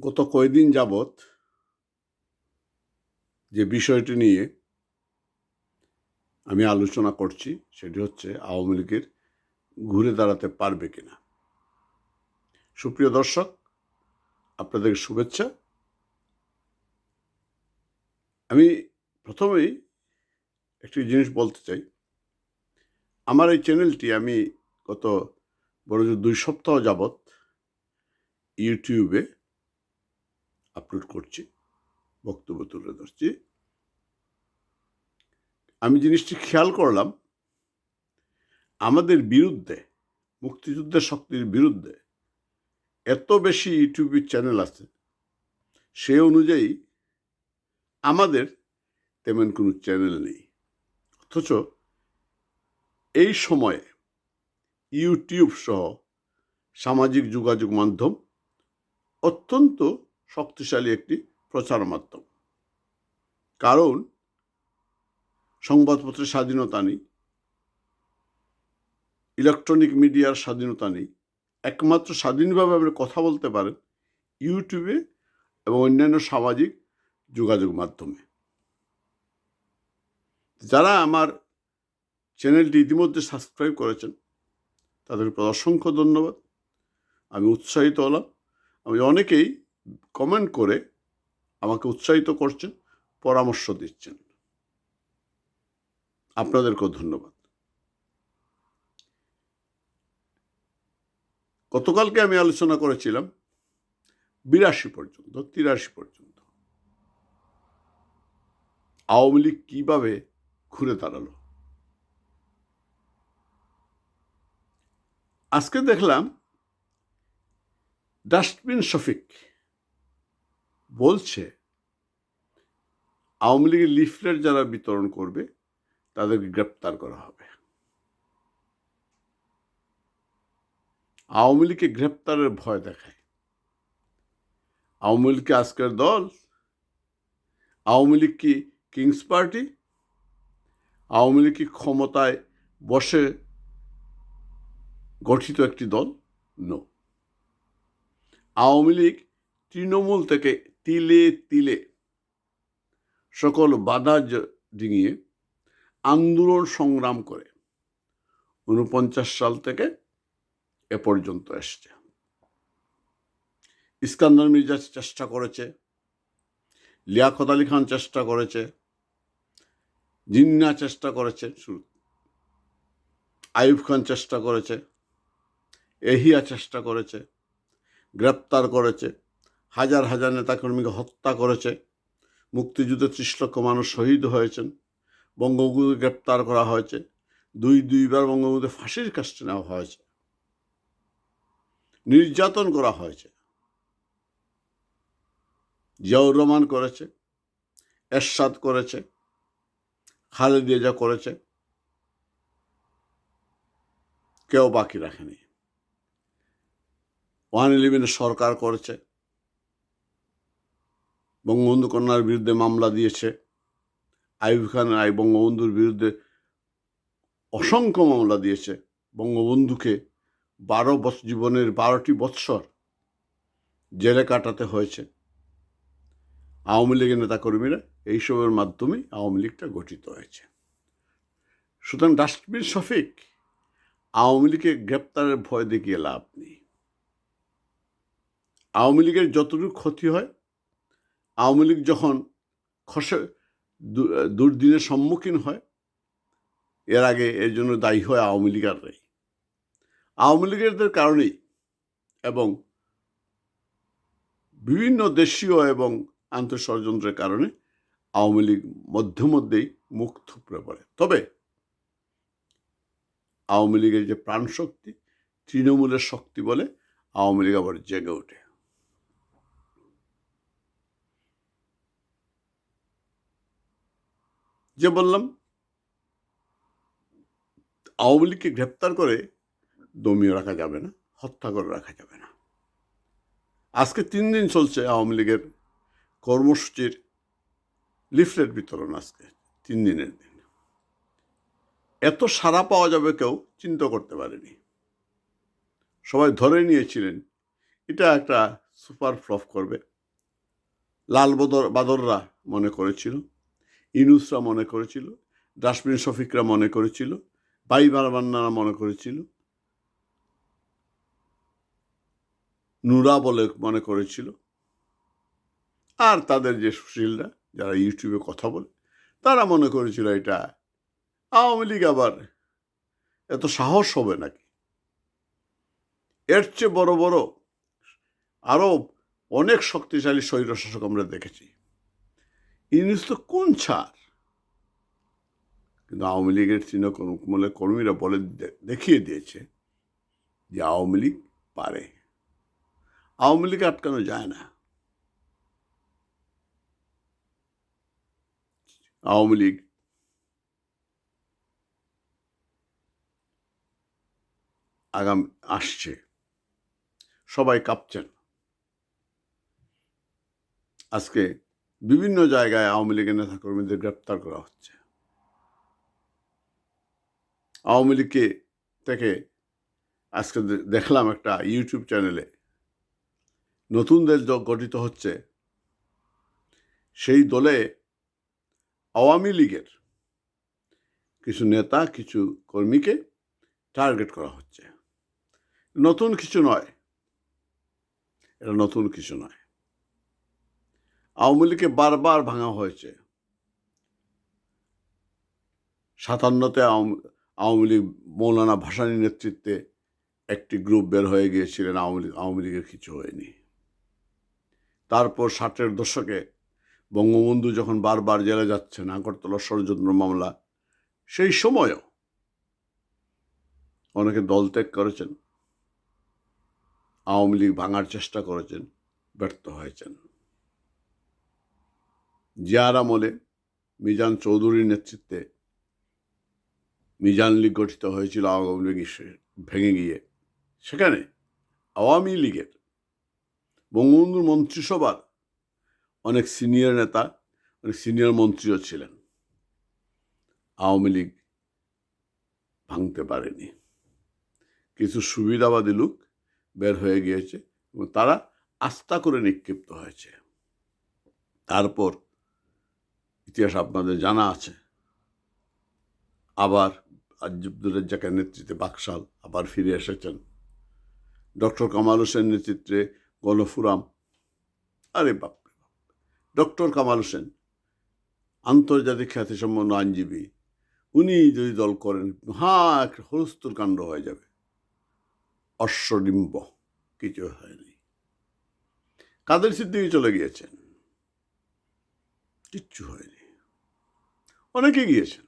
গত কয়েকদিন যাবৎ যে বিষয়টি নিয়ে আমি আলোচনা করছি, সেটি হচ্ছে আওয়ামী লীগের ঘুরে দাঁড়াতে পারবে কিনা। সুপ্রিয় দর্শক, আপনাদের শুভেচ্ছা। আমি প্রথমেই একটি জিনিস বলতে চাই। আমার এই চ্যানেলটি আমি গত বড় দুই সপ্তাহ যাবৎ ইউটিউবে আপলোড করছি, বক্তব্য তুলে ধরছি। আমি জিনিসটি খেয়াল করলাম, আমাদের বিরুদ্ধে, মুক্তিযুদ্ধের শক্তির বিরুদ্ধে এত বেশি ইউটিউব চ্যানেল আছে, সে অনুযায়ী আমাদের তেমন কোনো চ্যানেল নেই। অথচ এই সময়ে ইউটিউব সহ সামাজিক যোগাযোগ মাধ্যম অত্যন্ত শক্তিশালী একটি প্রচার মাধ্যম। কারণ, সংবাদপত্রের স্বাধীনতা নেই, ইলেকট্রনিক মিডিয়ার স্বাধীনতা নেই, একমাত্র স্বাধীনভাবে আপনি কথা বলতে পারেন ইউটিউবে এবং অন্যান্য সামাজিক যোগাযোগ মাধ্যমে। যারা আমার চ্যানেলটি ইতিমধ্যে সাবস্ক্রাইব করেছেন, তাদেরকে অসংখ্য ধন্যবাদ। আমি উৎসাহিত হলাম। আমি অনেকেই কমেন্ট করে আমাকে উৎসাহিত করছেন, পরামর্শ দিচ্ছেন। আপনাদেরকেও ধন্যবাদ। গতকালকে আমি আলোচনা করেছিলাম বিরাশি পর্যন্ত, তিরাশি পর্যন্ত। আওয়ামী লীগ কীভাবে ঘুরে দাঁড়াল? আজকে দেখলাম, ডাস্টবিন শফিক বলছে, আওয়ামী লীগের লিফলেট যারা বিতরণ করবে, তাদেরকে গ্রেপ্তার করা হবে। আওয়ামী লীগকে গ্রেপ্তারের ভয় দেখায়। আওয়ামী লীগকে আজকের দল, আওয়ামী লীগ কি কিংস পার্টি? আওয়ামী লীগ কি ক্ষমতায় বসে গঠিত একটি দল? নো আওয়ামী লীগ তৃণমূল থেকে তিলে তিলে। সকল বাধা ডিঙিয়ে আন্দোলন সংগ্রাম করে। উনপঞ্চাশ সাল থেকে এ পর্যন্ত এসছে। ইস্কান্দার মির্জা চেষ্টা করেছে। লিয়াকত আলী খান চেষ্টা করেছে। জিন্না চেষ্টা করেছে শুরু। আইব খান চেষ্টা করেছে। এহিয়া চেষ্টা করেছে। গ্রেপ্তার করেছে। হাজার হাজার নেতাকর্মীকে হত্যা করেছে, মুক্তিযুদ্ধে ত্রিশ লক্ষ মানুষ শহীদ হয়েছেন, বঙ্গবন্ধুকে গ্রেপ্তার করা হয়েছে, দুই দুইবার বঙ্গবন্ধু ফাঁসির কাজটা নেওয়া হয়েছে, নির্যাতন করা হয়েছে, জিয়াউর রহমান করেছে, এরশাদ করেছে, খালেদিয়া যা করেছে, কেউ বাকি রাখেনি। ওয়ান ইলেভেনের সরকার করেছে বঙ্গবন্ধু কন্যার বিরুদ্ধে মামলা দিয়েছে। আইব খান আই বঙ্গবন্ধুর বিরুদ্ধে অসংখ্য মামলা দিয়েছে। বঙ্গবন্ধুকে বারো বছর জীবনের বারোটি বৎসর জেলে কাটাতে হয়েছে। আওয়ামী লীগের নেতাকর্মীরা এইসবের মাধ্যমে আওয়ামী লীগটা গঠিত হয়েছে। সুতরাং ডাস্টবিন শফিক, আওয়ামী লীগের গ্রেপ্তারের ভয় দেখিয়ে লাভ নেই। আওয়ামী লীগের যতটুকু ক্ষতি হয় আওয়ামী লীগ যখন খসে দুর্দিনের সম্মুখীন হয়, এর আগে এর জন্য দায়ী হয় আওয়ামী লীগাররাই। আওয়ামী লীগেরদের কারণেই এবং বিভিন্ন দেশীয় এবং আন্তঃষড়যন্ত্রের কারণে আওয়ামী লীগ মধ্যে মধ্যেই মুখ থুপড়ে পড়ে। তবে আওয়ামী লীগের যে প্রাণশক্তি, তৃণমূলের শক্তি বলে আওয়ামী লীগ আবার জেগে ওঠে। যে বললাম, আওয়ামী লীগকে গ্রেপ্তার করে দমিয়ে রাখা যাবে না, হত্যা করে রাখা যাবে না। আজকে তিন দিন চলছে আওয়ামী লীগের কর্মসূচির লিফলেট বিতরণ আজকে, তিন দিনের দিন। এত সারা পাওয়া যাবে কেউ চিন্তা করতে পারেনি। সবাই ধরে নিয়েছিলেন, এটা একটা সুপার ফ্লপ করবে। লাল বদর বাদররা মনে করেছিল ইনুসরা মনে করেছিল, ডাস্টবিন শফিকরা মনে করেছিল, বাই বারাবান্নারা মনে করেছিল, নুরা বলে মনে করেছিল, আর তাদের যে সুশীলরা যারা ইউটিউবে কথা বলে, তারা মনে করেছিল এটা আওয়ামী লীগ আবার এত সাহস হবে নাকি? এর চেয়ে বড় বড় আরও অনেক শক্তিশালী স্বৈরশাসক আমরা দেখেছি। ইংলিশ তো কোন ছাড়? কিন্তু আওয়ামী লীগের তৃণমূলের কর্মীরা বলে দেখিয়ে দিয়েছে যে আওয়ামী লীগ পারে। আওয়ামী লীগ আটকানো যায় না। আওয়ামী লীগ আগাম, আসছে। সবাই কাঁপছেন। আজকে বিভিন্ন জায়গায় আওয়ামী লীগের নেতাকর্মীদের গ্রেপ্তার করা হচ্ছে। আওয়ামী লীগকে থেকে আজকে দেখলাম একটা ইউটিউব চ্যানেলে। নতুন দল গঠিত হচ্ছে। সেই দলে আওয়ামী লীগের কিছু নেতা, কিছু কর্মীকে টার্গেট করা হচ্ছে। নতুন কিছু নয়। এটা নতুন কিছু নয়। আওয়ামী লীগকে বারবার ভাঙা হয়েছে। সাতান্নতে আওয়ামী লীগ মৌলানা ভাসানী নেতৃত্বে একটি গ্রুপ বের হয়ে গিয়েছিলেন, আওয়ামী লীগ, আওয়ামী লীগের কিছু হয়নি। তারপর ষাটের দশকে বঙ্গবন্ধু যখন বারবার জেলে যাচ্ছেন আগরতলা ষড়যন্ত্র মামলা, সেই সময়ও অনেকে দল ত্যাগ করেছেন, আওয়ামী লীগ ভাঙার চেষ্টা করেছেন, ব্যর্থ হয়েছেন। জিয়ার আমলে মিজান চৌধুরীর নেতৃত্বে মিজান লীগ গঠিত হয়েছিল আওয়ামী লীগ ভেঙে গিয়ে। সেখানে আওয়ামী লীগের বঙ্গবন্ধুর মন্ত্রিসভার অনেক সিনিয়র নেতা, অনেক সিনিয়র মন্ত্রীও ছিলেন। আওয়ামী লীগ ভাঙতে পারেনি। কিছু সুবিধাবাদী লোক বের হয়ে গিয়েছে এবং তারা আস্থা করে নিক্ষিপ্ত হয়েছে। তারপর ইতিহাস আপনাদের জানা আছে। আবার আব্দুল রাজ্জাকের নেতৃত্বে বাকশাল আবার ফিরে এসেছেন। ডক্টর কামাল হোসেন নেতৃত্বে গণফুরাম। আরে বাপ। ডক্টর কামাল হোসেন, আন্তর্জাতিক খ্যাতিসম্পন্ন আইনজীবী, উনি যদি দল করেন হ্যাঁ একটা হলস্তুর কাণ্ড হয়ে যাবে। অশ্বডিম্ব, কিছু হয়নি। কাদের সিদ্দিকি চলে গিয়েছেন? কিচ্ছু হয়নি। অনেকে গিয়েছেন।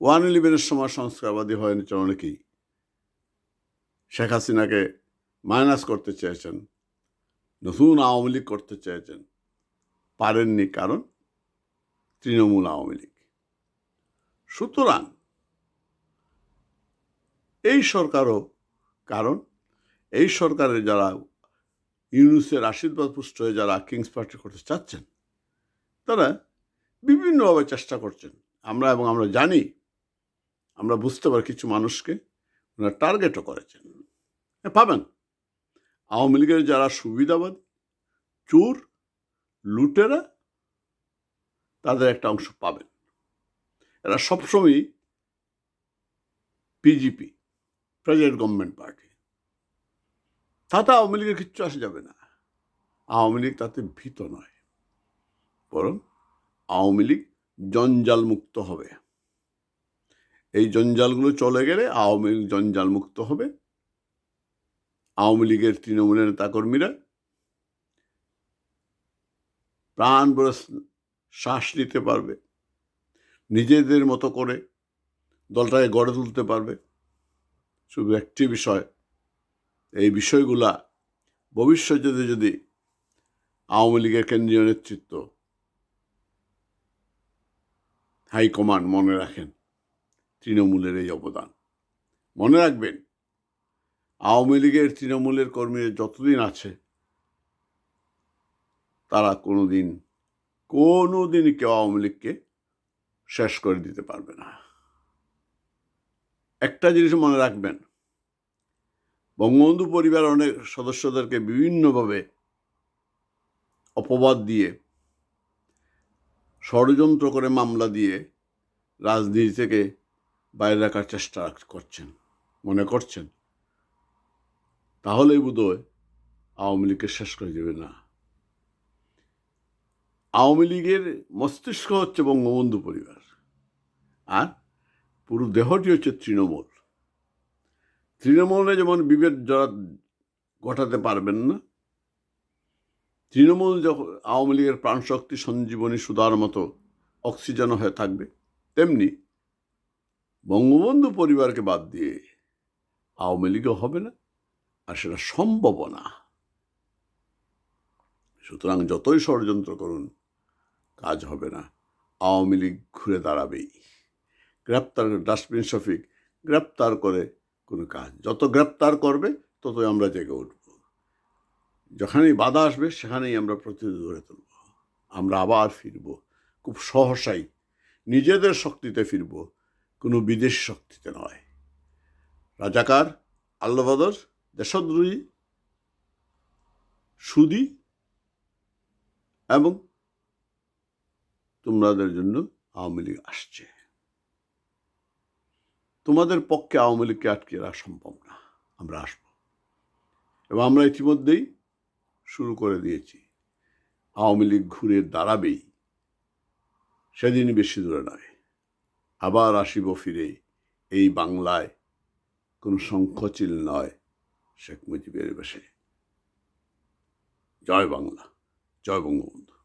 ওয়ান ইলেভেনের সময় সংস্কারবাদী হয়নি অনেকেই। শেখ হাসিনাকে মাইনাস করতে চেয়েছেন, নতুন আওয়ামী লীগ করতে চেয়েছেন, পারেননি কারণ তৃণমূল আওয়ামী লীগ। সুতরাং এই সরকারও কারণ, এই সরকারের যারা ইউনুসের আশীর্বাদ পুষ্ট হয়ে যারা কিংস পার্টি করতে চাচ্ছেন, তারা বিভিন্নভাবে চেষ্টা করছেন। আমরা এবং আমরা জানি, আমরা বুঝতে পারি কিছু মানুষকে ওনারা টার্গেটও করেছেন। পাবেন। আওয়ামী লীগের যারা সুবিধাবাদী, চোর, লুটেরা, তাদের একটা অংশ পাবেন। এরা সবসময়ই পিজিপি প্রেজেন্ট গভর্নমেন্ট পার্টি তাতে আওয়ামী লীগের কিচ্ছু আসা যাবে না। আওয়ামী লীগ তাতে ভীত নয়। বরং আওয়ামী লীগ জঞ্জাল মুক্ত হবে। এই জঞ্জালগুলো চলে গেলে আওয়ামী লীগ জঞ্জাল মুক্ত হবে। আওয়ামী লীগের তৃণমূলের নেতাকর্মীরা প্রাণ শ্বাস নিতে পারবে। নিজেদের মতো করে দলটাকে গড়ে তুলতে পারবে। শুধু একটি বিষয়, এই বিষয়গুলা ভবিষ্যতে যদি আওয়ামী লীগের কেন্দ্রীয় নেতৃত্ব হাইকমান্ড মনে রাখেন, তৃণমূলের এই অবদান। মনে রাখবেন, আওয়ামী লীগের তৃণমূলের কর্মীরা যতদিন আছে, তারা কোনো দিন কোনো দিন কেউ আওয়ামী লীগকে শেষ করে দিতে পারবে না। একটা জিনিস মনে রাখবেন, বঙ্গবন্ধু পরিবার অনেক সদস্যদেরকে বিভিন্নভাবে অপবাদ দিয়ে ষড়যন্ত্র করে মামলা দিয়ে রাজনীতি থেকে বাইরে রাখার চেষ্টা করছেন, মনে করছেন? তাহলেই বোধহয় আওয়ামী লীগকে শেষ করে দেবে না। আওয়ামী লীগের মস্তিষ্ক হচ্ছে বঙ্গবন্ধু পরিবার, আর পুরো দেহটি হচ্ছে তৃণমূল। তৃণমূলে যেমন বিভেদ জড়া ঘটাতে পারবেন না তৃণমূল যখন আওয়ামী লীগের প্রাণশক্তি সঞ্জীবনী সুদার মতো অক্সিজেন হয়ে থাকবে। তেমনি বঙ্গবন্ধু পরিবারকে বাদ দিয়ে আওয়ামী লীগও হবে না, আর সেটা সম্ভব না। সুতরাং যতই ষড়যন্ত্র করুন, কাজ হবে না। আওয়ামী লীগ ঘুরে দাঁড়াবেই। গ্রেপ্তার ডাস্টবিন শফিক গ্রেপ্তার করে কোনো কাজ। যত গ্রেপ্তার করবে, ততই আমরা জেগে উঠব। যখনই বাধা আসবে, সেখানেই আমরা প্রতিরোধ গড়ে তুলব। আমরা আবার ফিরব। খুব সহসাই নিজেদের শক্তিতে ফিরব, কোনো বিদেশি শক্তিতে নয়। রাজাকার আল্লাবাদর দেশদ্রোহী, সুদী এবং তোমাদের জন্য আওয়ামী লীগ আসছে। তোমাদের পক্ষে আওয়ামী লীগকে আটকে রাখা সম্ভব না। আমরা আসব। এবং আমরা ইতিমধ্যেই শুরু করে দিয়েছি। আওয়ামী লীগ ঘুরে দাঁড়াবেই, সেদিন বেশি দূরে নয়। আবার আসিব ফিরে এই বাংলায়। কোনো শঙ্খচিল নয় শেখ মুজিবের বেশে। জয় বাংলা, জয় বঙ্গবন্ধু।